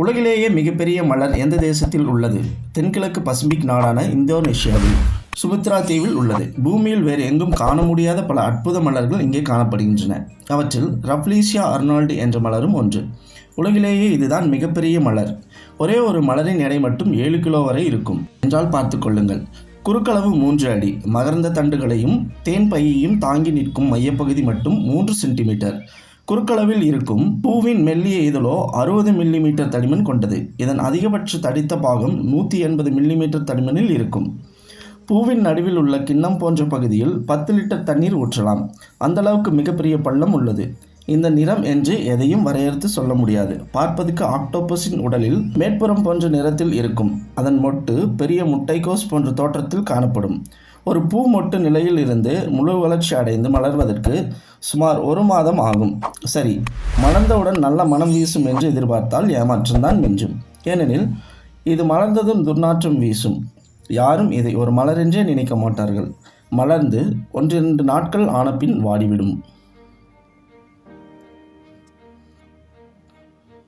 உலகிலேயே மிகப்பெரிய மலர் எந்த தேசத்தில் உள்ளது? தென்கிழக்கு பசிபிக் நாடான இந்தோனேஷியாவில் சுமித்ரா தீவில் உள்ளது. பூமியில் வேறு எங்கும் காண முடியாத பல அற்புத மலர்கள் இங்கே காணப்படுகின்றன. அவற்றில் ரப்லீசியா அர்னால்டு என்ற மலரும் ஒன்று. உலகிலேயே இதுதான் மிகப்பெரிய மலர். ஒரே ஒரு மலரின் எடை மட்டும் ஏழு கிலோ வரை இருக்கும். என்றால் பார்த்து கொள்ளுங்கள். குறுக்களவு மூன்று அடி. மகர்ந்த தண்டுகளையும் தேன் பையையும் தாங்கி நிற்கும் மையப்பகுதி மட்டும் மூன்று சென்டிமீட்டர். குறுக்களவில் இருக்கும் பூவின் மெல்லிய இதழோ அறுபது மில்லிமீட்டர் தடிமன் கொண்டது. இதன் அதிகபட்ச தடித்த பாகம் நூற்றி எண்பது மில்லிமீட்டர் தடிமனில் இருக்கும். பூவின் நடுவில் உள்ள கிண்ணம் போன்ற பகுதியில் பத்து லிட்டர் தண்ணீர் ஊற்றலாம். அந்த அளவுக்கு மிகப்பெரிய பள்ளம் உள்ளது. இந்த நிறம் என்று எதையும் வரையறுத்து சொல்ல முடியாது. பார்ப்பதற்கு ஆக்டோபஸின் உடலில் மேற்புறம் போன்ற நிறத்தில் இருக்கும். அதன் மொட்டு பெரிய முட்டைக்கோஸ் போன்ற தோற்றத்தில் காணப்படும். ஒரு பூ மொட்டு நிலையில் இருந்து முழு வளர்ச்சி அடைந்து மலர்வதற்கு சுமார் ஒரு மாதம் ஆகும். சரி மலர்ந்தவுடன் நல்ல மனம் வீசும் என்று எதிர்பார்த்தால் ஏமாற்றம்தான் மிஞ்சும். ஏனெனில் இது மலர்ந்ததும் துர்நாற்றம் வீசும். யாரும் இதை ஒரு மலரென்றே நினைக்க மாட்டார்கள். மலர்ந்து ஒன்றிரண்டு நாட்கள் ஆன பின் வாடிவிடும்.